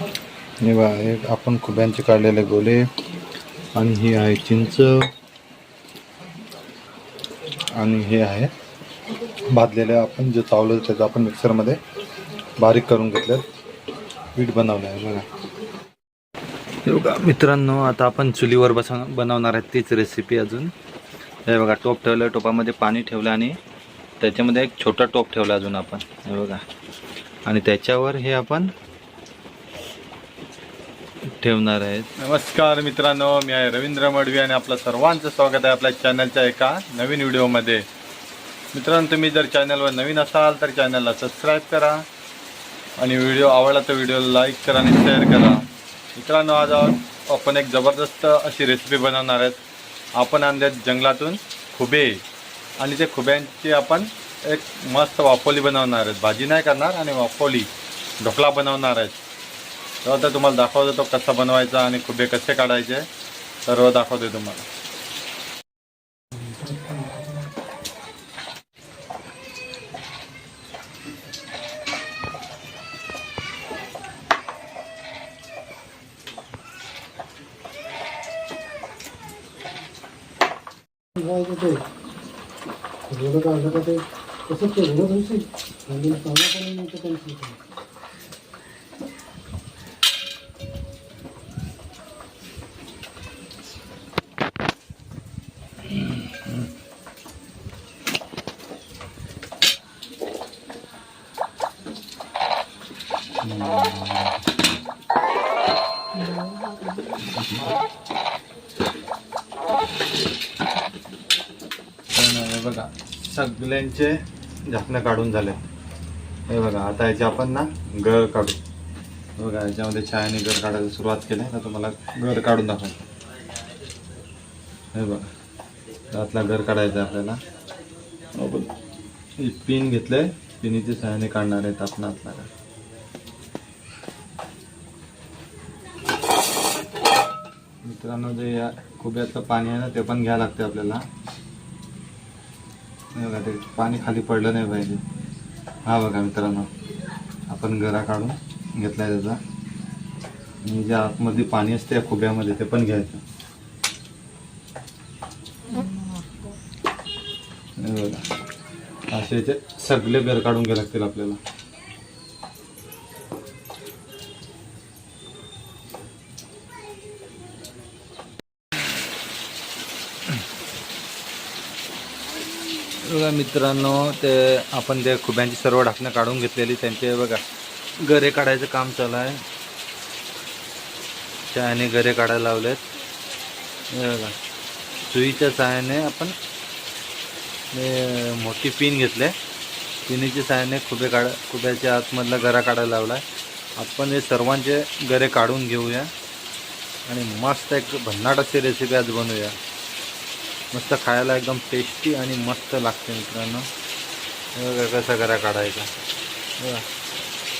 हे बघा हे आपण खुब्यांचे काढलेले गोले आणि हे आहे चिंच आणि हे आहे भाजलेले आपण जे चावलं त्याचं आपण मिक्सरमध्ये बारीक करून घेतलं. पीठ बनवलं आहे बघा. हे बघा मित्रांनो आता आपण चुलीवर बस बनवणार आहे तीच रेसिपी अजून. हे बघा टोप ठेवलं टोपामध्ये पाणी ठेवलं आणि त्याच्यामध्ये एक छोटा टोप ठेवला अजून आपण. हे बघा. आणि त्याच्यावर हे आपण ठेवणार आहेत. नमस्कार मित्रांनो मी आहे रवींद्र मडवी आणि आपलं सर्वांचं स्वागत आहे आपल्या चॅनलच्या एका नवीन व्हिडिओमध्ये. मित्रांनो तुम्ही जर चॅनलवर नवीन असाल तर चॅनलला सबस्क्राईब करा आणि व्हिडिओ आवडला तर व्हिडिओला लाईक करा आणि शेअर करा. मित्रांनो आज आपण एक जबरदस्त अशी रेसिपी बनवणार आहेत. आपण आणल्यात जंगलातून खुबे आणि ते खुब्यांची आपण एक मस्त वाफोली बनवणार आहेत. भाजी नाही करणार आणि वाफोली ढोकळा बनवणार आहेत. तर आता तुम्हाला दाखवतो तो कसा बनवायचा आणि खुबे कसे काढायचे. सर्व दाखवते तुम्हाला. कसं ते हे बघा सगळ्यांचे झाकणं काढून झाले. हे बघा आता याचे आपण ना गळ काढू. बघा याच्यामध्ये छायाने गर काढायला सुरुवात केली ना तुम्हाला गर काढून दाखवतो. हे बघा त्यातला गर काढायचा आहे आपल्याला. हो, आपण पिन घेतले पिनीच्या सहाय्याने काढणार आहेत आपण आतला गर मित्रांनो जे या खुब्यातलं पाणी आहे ना ते पण घ्यावं लागते आपल्याला. नाही बघा ते पाणी खाली पडलं नाही पाहिजे. हा बघा मित्रांनो आपण गरा काढून घेतलाय त्याचा. आणि ज्या आतमध्ये पाणी असते या खुब्यामध्ये ते पण घ्यायचं. बघा असे याचे सगळे गर काढून घ्यावे लागतील आपल्याला. मित्रांनो ते आपण ते खुब्यांची सर्व ढाकणं काढून घेतलेली त्यांचे बघा गरे काढायचं काम चालू आहे. चहाने गरे काढायला लावलेत. बघा सुईच्या सहाय्याने आपण मोठी पिन घेतले. पिनीच्या सहाय्याने खुबे काढ खुब्याच्या आतमधला गरा काढायला लावला. आहे आपण हे सर्वांचे गरे काढून घेऊया. आणि मस्त एक भन्नाट अशी रेसिपी आज बनवूया. मस्त खायला एकदम टेस्टी आणि मस्त लागते मित्रांनो. बघा कसा गरा काढायचा. बघा.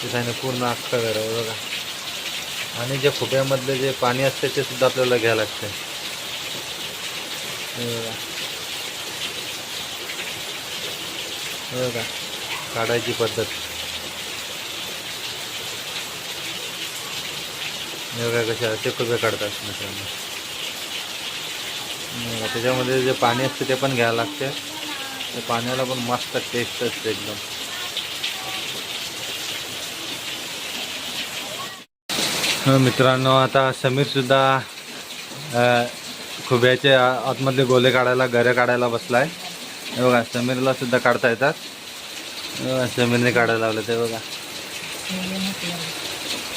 त्याच्याने पूर्ण अख्खा गरा बघा. आणि जे खुप्यामधले जे पाणी असते ते सुद्धा आपल्याला घ्यावं लागते. बघा. बघा. काढायची पद्धत. बघा कशा असे खोबे काढतात मित्रांनो. त्याच्यामध्ये जे पाणी असते ते पण घ्यावं लागते. त्या पाण्याला पण मस्त टेस्ट असते एकदम. हं, मित्रांनो आता समीर सुद्धा अ, खुब्याचे आतमधले गोले काढायला गरे काढायला बसलाय. हे बघा समीरला सुद्धा काढता येतात. समीरने काढायला लावलं ते बघा.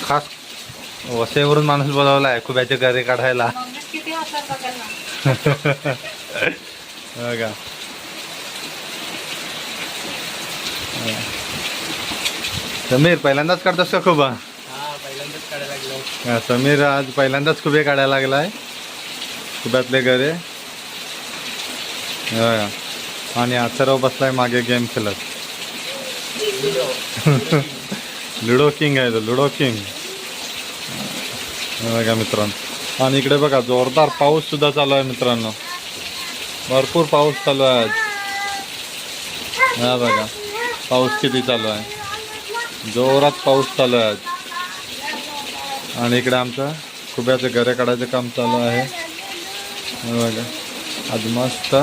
खास वसईवरून माणूस बोलावला आहे खुब्याचे गरे काढायला. बघा. समीर पहिल्यांदाच काढतोस का खुबा? हा, समीर आज पहिल्यांदाच खुबे काढायला लागलाय. खुब्यातले गरे. आणि अथर्व बसलाय मागे गेम खेळत. लुडो किंग आहे तो लुडो किंग. हे बघा मित्रांनो. आणि इकडे बघा जोरदार पाऊस सुद्धा चालू आहे मित्रांनो. भरपूर पाऊस चालू आहे आज. हा बघा पाऊस किती चालू आहे. जोरात पाऊस चालू आहे आज. आणि इकडे आमचं खुब्याचं गरे काढायचं काम चालू आहे. बघा आज मस्त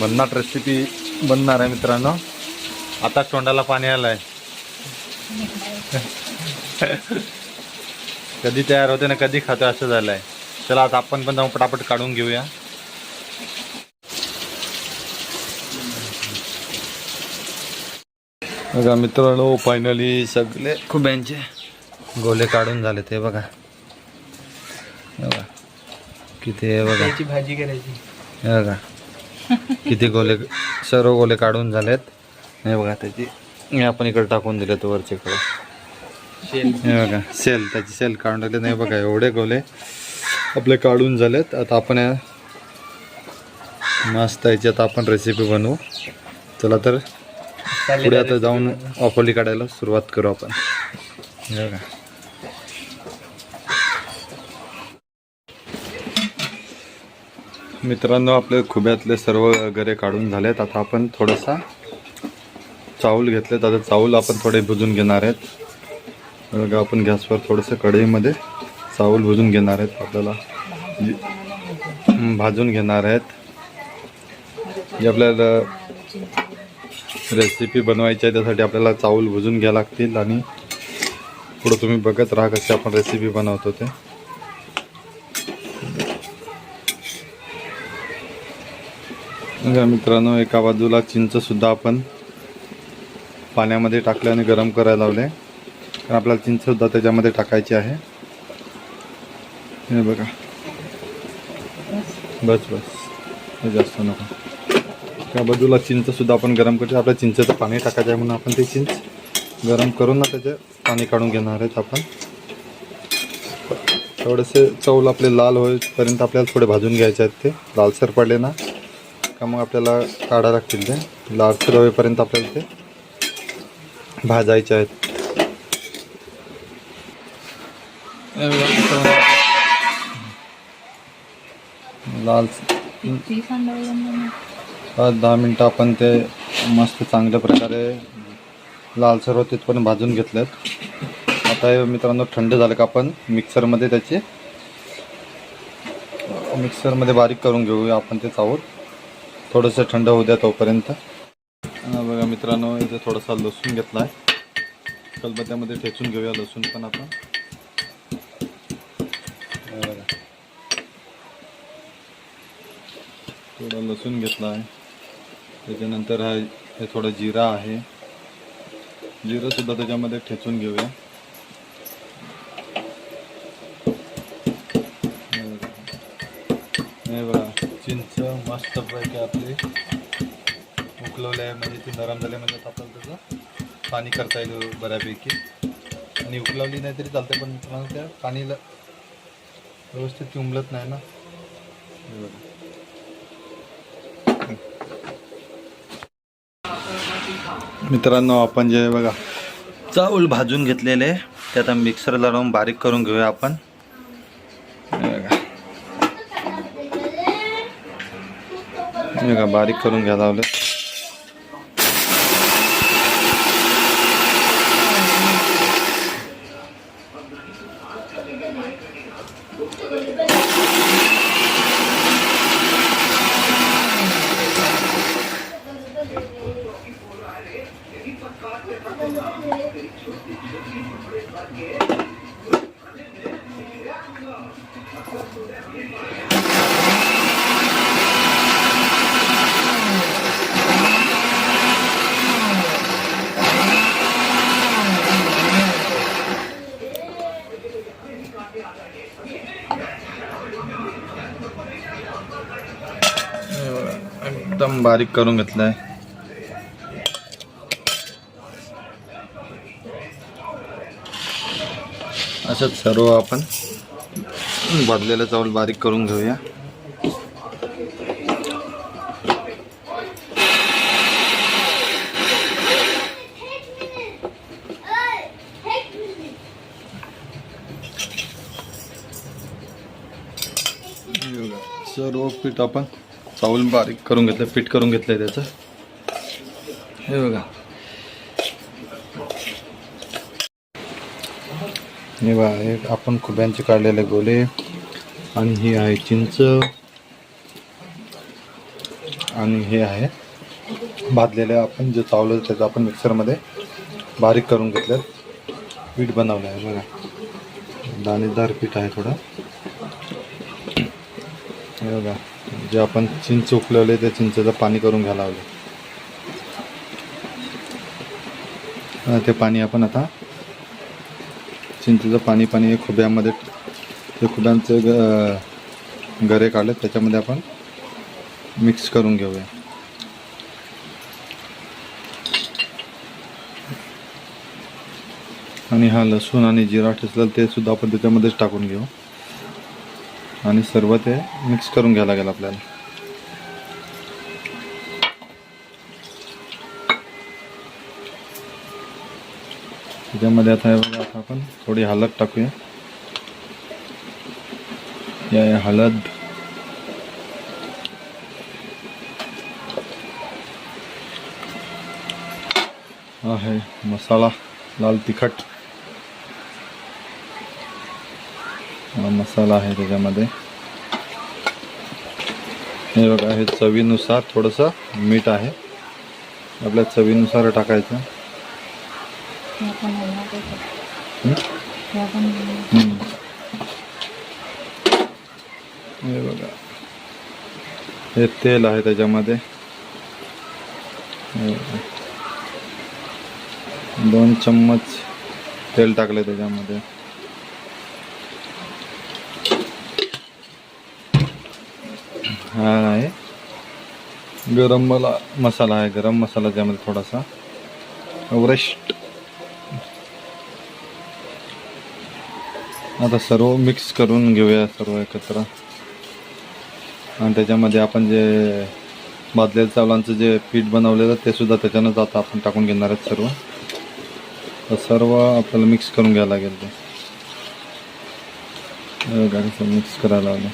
भन्नाट रेसिपी बनणार आहे मित्रांनो. आता तोंडाला पाणी आलं आहे कधी तयार होते ना कधी खातो असं झालं आहे चला आता आपण पण जाऊन पटापट काढून घेऊया. बघा मित्रांनो फायनली सगळे खुब्यांचे गोले काढून झाले ते बघा. बघा. किती आहे बघा. भाजी करायची. बघा. किती गोले सर्व गोले काढून झालेत. हे बघा त्याची. आपण इकडे टाकून दिले तो वरचे इकडे हे बघा सेल त्याची सेल काढून टाकले. नाही बघा एवढे गोले. आपले काढून झालेत. आता आपण मस्त याच्यात आपण रेसिपी बनवू. चला तर पुढे आता जाऊन ऑफोली काढायला सुरुवात करू आपण. हे बघा. मित्रांनो आपले खुब्यातले सर्व गरे काढून झालेत. आता आपण थोडासा चावल घेतलेत. आता चावल आपण थोडे भुजून घेणार आहेत. बघा आपण गॅसवर थोडंसं कढईमध्ये चावल भुजून घेणार आहेत. आपल्याला भाजून घेणार आहेत. जे आपल्याला रेसिपी बनवायची आहे त्यासाठी आपल्याला चावल भुजून घ्यावं लागतील आणि पुढं तुम्ही बघत राहा कशी आपण रेसिपी बनवतो ते. मित्रांनो एका बाजूला चिंचसुद्धा आपण पाण्यामध्ये टाकले आणि गरम करायला लावले. तर आपल्याला चिंचसुद्धा त्याच्यामध्ये टाकायची आहे. हे बघा. बस बस. हे जास्त नको. त्या बाजूला चिंचसुद्धा आपण गरम करतो आपल्या चिंचेचं पाणी टाकायचं आहे म्हणून आपण ते चिंच गरम करून ना त्याचे पाणी काढून घेणार आहेत आपण. थोडेसे चौल आपले लाल होईपर्यंत आपल्याला थोडे भाजून घ्यायचे आहेत ते. लालसर पडले ना का मग आपल्याला काढा लागतील ते. लालसर होईपर्यंत आपल्याला ते भाजायचे आहेत. पाच दहा मिनटं आपण ते मस्त चांगल्या प्रकारे लालसर होते पण भाजून घेतलेत. आता हे मित्रांनो थंड झालं का आपण मिक्सरमध्ये त्याचे मिक्सरमध्ये बारीक करून घेऊया आपण ते चावूर थोडंसं थंड होऊ द्या तोपर्यंत. बघा मित्रांनो इथे थोडासा लसूण घेतला आहे कलबत्त्यामध्ये ठेचून घेऊया लसूण पण आपण हे बघा. थोडा लसूण घेतला आहे. त्याच्यानंतर हा हे थोडं जिरा आहे. जिरंसुद्धा त्याच्यामध्ये ठेचून घेऊया. हे बघा. हे चिंच मस्तपैकी आपली उकलवले आहे म्हणजे ती नरम झाले म्हणजे आपल्याला त्याचं पाणी करता येईल बऱ्यापैकी. आणि उकलवली नाही तरी चालते पण तुम्हाला त्या पाणीला व्यवस्थित उमलत नाही ना. हे बघा. मित्रांनो आपण जे बघा. चावल भाजून घेतलेले ते आता मिक्सरला लावून बारीक करून घेऊया आपण. बघा. बघा बारीक करून घ्या लावले. एकदम बारीक करून घेतलाय. असंच सर्व आपण भाजलेलं चावल बारीक करून घेऊया हे बघा, सर्व पीठ आपण चावल बारीक करून घेतलं पीठ करून घेतलंय त्याचं. हे बघा. हे बघा हे आपण खुब्यांचे काढलेले गोले आणि हे आहे चिंच आणि हे आहे भाजलेले आपण जे चावलं त्याचं आपण मिक्सरमध्ये बारीक करून घेतलं. पीठ बनवलं आहे बघा. दाणेदार पीठ आहे थोडं. हे बघा. जे आपण चिंच उकलवले ते चिंचेचं पाणी करून घ्यायला लावलं. ते पाणी आपण आता चिंचेचं पाणी पाणी हे खुब्यामध्ये ते खुब्यांचे गरे काढले त्याच्यामध्ये आपण मिक्स करून घेऊया. आणि हा लसूण आणि जिरा ठेचलेला ते सुद्धा आपण त्याच्यामध्येच टाकून घेऊ. आणि सर्व ते मिक्स करून घ्यायला लागेल आपल्याला. त्याच्यामध्ये आता हे बघा आता आपण थोडी हळद टाकूया. या या हळद. आहे मसाला लाल तिखट हा मसाला आहे त्याच्यामध्ये. हे बघा हे चवीनुसार थोडंसं मीठ आहे. आपल्या चवीनुसार टाकायचं. हे बघा. हे तेल आहे त्याच्यामध्ये. दोन चम्मच तेल टाकले त्याच्यामध्ये. हा आहे. गरम मला मसाला आहे गरम मसाला त्यामध्ये थोडासा. एव्हरेस्ट आता सर्व मिक्स करून घेऊया सर्व एकत्र. आणि त्याच्यामध्ये आपण जे भाजलेल्या चावलांचं जे पीठ बनवलेलं ते सुद्धा त्याच्यानंच आता आपण टाकून घेणार आहेत सर्व. तर सर्व आपल्याला मिक्स करून घ्यायला लागेल ते. मिक्स करायला लागलं.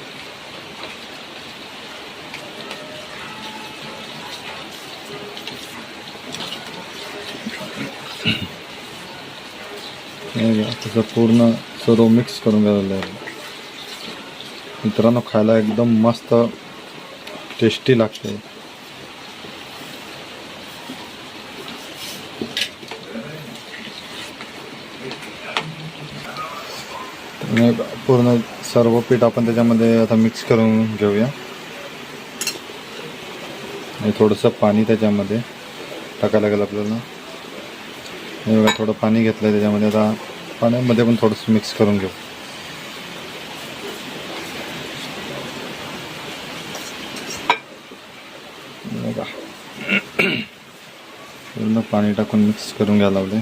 त्याचं पूर्ण सर्व मिक्स करून घ्यायला लागेल मित्रांनो खायला एकदम मस्त टेस्टी लागते. पूर्ण सर्व पीठ आपण त्याच्यामध्ये आता मिक्स करून घेऊया. आणि थोडंसं पाणी त्याच्यामध्ये टाकायला लागेल आपल्याला. थोडं पाणी घेतलं त्याच्यामध्ये. आता पाण्यामध्ये पण थोडंसं मिक्स करून घेऊ. पूर्ण पाणी टाकून मिक्स करून घ्यायला लावले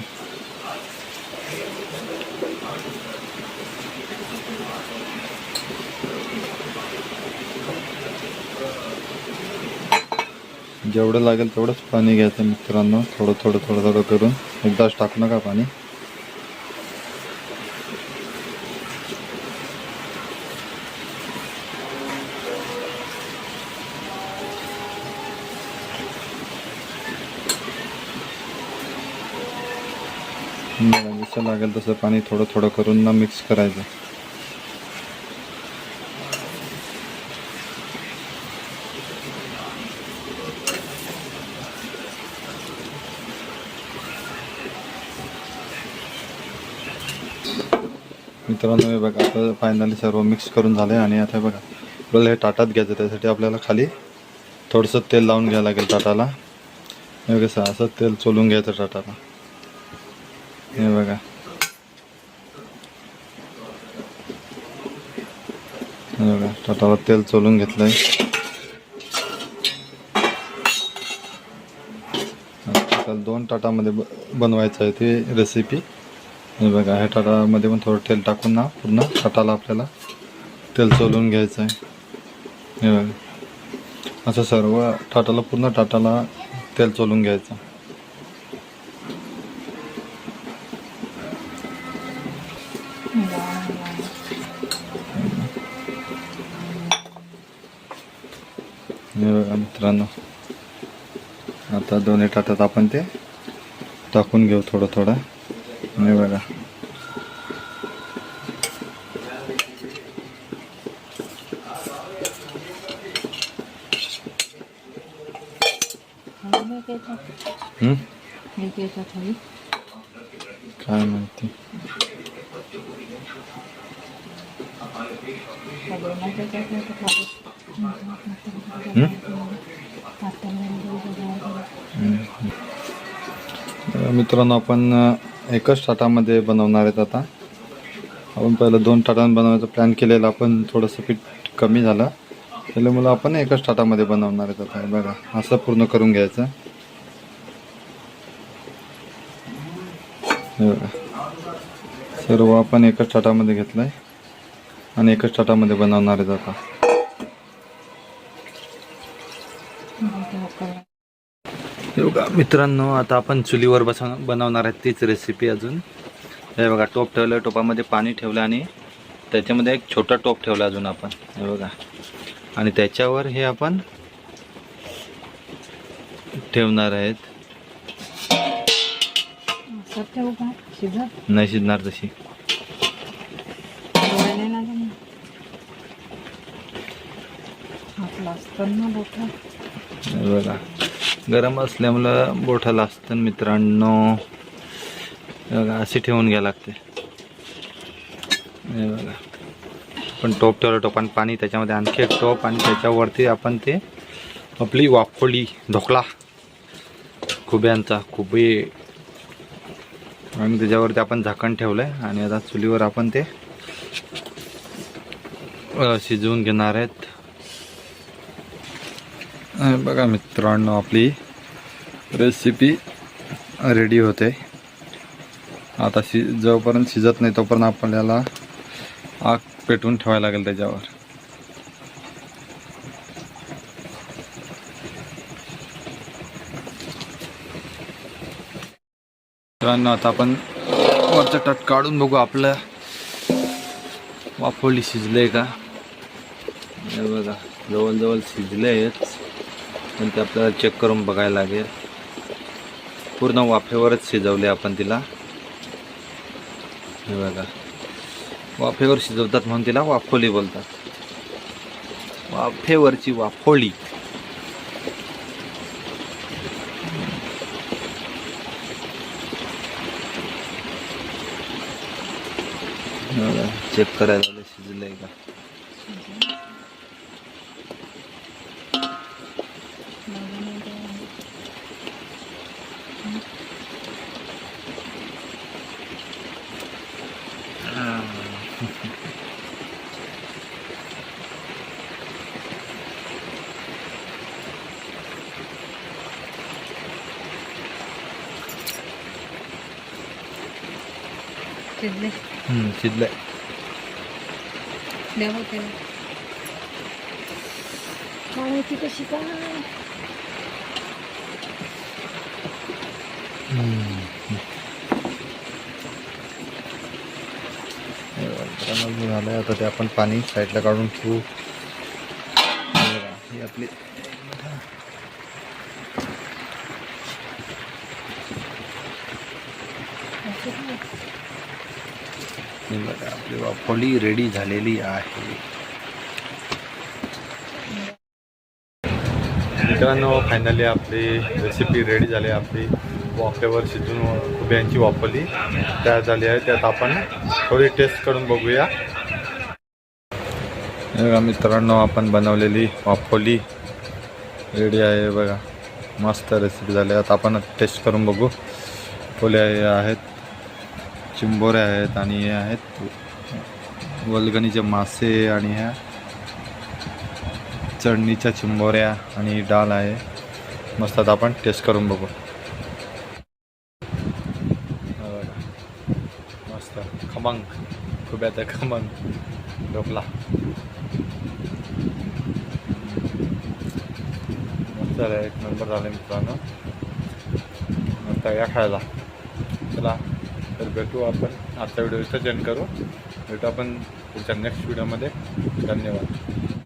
जेवढं लागेल तेवढंच पाणी घ्यायचं मित्रांनो. थोडं थोडं थोडं थोडं करून. एकदाच टाकू नका पाणी. बघा, जसं लागेल तसं पाणी थोडं थोडं करून ना मिक्स करायचं. मित्रांनो हे बघा आता फायनली सर्व मिक्स करून झाले आणि आता हे बघा आपल्याला हे ताटात घ्यायचं त्यासाठी आपल्याला खाली थोडंसं तेल लावून घ्यावं लागेल ताटाला. हे कसं असं तेल चोलून घ्यायचं ताटाला. हे बघा. हे बघा ताटाला तेल चोलून घेतलंय. दोन टाटामध्ये ब- बनवायचं आहे ते रेसिपी हे बघा ह्या टाटामध्ये पण थोडं तेल टाकून ना पूर्ण टाटाला आपल्याला तेल चोलून घ्यायचं आहे. हे बघा. असं सर्व टाटाला पूर्ण टाटाला तेल चोलून घ्यायचं. बघा मित्रांनो. आता दोन्ही टाटात आपण ते टाकून घेऊ थोडं थोडं. नाही बघा. काय माहिती? मित्रांनो आपण एकच ताटामध्ये बनवणार आहेत आता. आपण पहिलं दोन ताटां बनवायचा प्लॅन केलेला आपण थोडंसं पीठ कमी झालं. त्यामुळे आपण एकच ताटामध्ये बनवणार आहेत आता. बघा असं पूर्ण करून घ्यायचं. सर्व आपण एकच ताटामध्ये आहे आणि एकच ताटामध्ये बनवणार आहेत आता हे बघा मित्रांनो आता आपण चुलीवर बसव बनवणार आहेत तीच रेसिपी अजून. हे बघा टोप ठेवलं टोपामध्ये पाणी ठेवलं आणि त्याच्यामध्ये एक छोटा टोप ठेवला अजून आपण. हे बघा. आणि त्याच्यावर हे आपण ठेवणार आहेत. नाही शिजणार तशी. बघा. गरम असल्यामुळं बोठाला असतं मित्रांनो. बघा अशी ठेवून घ्या लागते. बघा. पण टोप ठेवलं टोपान पाणी त्याच्यामध्ये आणखी एक टोप आणि त्याच्यावरती आपण ते आपली वाफोली ढोकळा खुब्यांचा खुबे. आणि त्याच्यावरती आपण झाकण ठेवलंय. आणि आता चुलीवर आपण ते शिजवून घेणार आहेत. बघा मित्रांनो आपली रेसिपी रेडी होते. आता शि जोपर्यंत शिजत नाही तोपर्यंत आपल्याला आग पेटवून ठेवायला लागेल त्याच्यावर. मित्रांनो आता आपण वरचं टट काढून बघू आपलं. वाफोली शिजले का? हे बघा जवळजवळ शिजले आहेत पण ते आपल्याला चेक करून बघायला लागेल. पूर्ण वाफेवरच शिजवले आपण तिला. हे बघा. वाफेवर शिजवतात म्हणून तिला वाफोली बोलतात. वाफेवरची वाफोळी चेक करायला लागले शिजलंय का शिजले. खाण्याची कशी मित्रांनो, झालंय आता ते आपण पाणी साईडला काढून ठेवू. ही आपली हे बघा, आपली वाफोली रेडी झालेली आहे. मित्रांनो फायनली आपली रेसिपी रेडी झाली आहे आपली. वाफेवर शिजून खुब्यांची वाफली तयार झाली आहे. त्यात आपण थोडी टेस्ट करून बघूया. बघा मित्रांनो आपण बनवलेली वाफोली रेडी आहे. बघा मस्त रेसिपी झाली आता आपण टेस्ट करून बघू. पोले आहेत. चिंबोरे आहेत आणि हे आहेत. वलगणीचे मासे आणि ह्या चढणीच्या चिंबोऱ्या आणि डाळ आहे. मस्त आता आपण टेस्ट करून बघू. मस्त. खमंग. खुब्याचा खमंग. ढोकला. मस्त एक नंबर झाले मित्रांनो. मस्त या खायला. चला. तर भेटू आपण. आजचा व्हिडिओ विसर्जन करू. भेटू आपण पुढच्या नेक्स्ट व्हिडिओमध्ये धन्यवाद.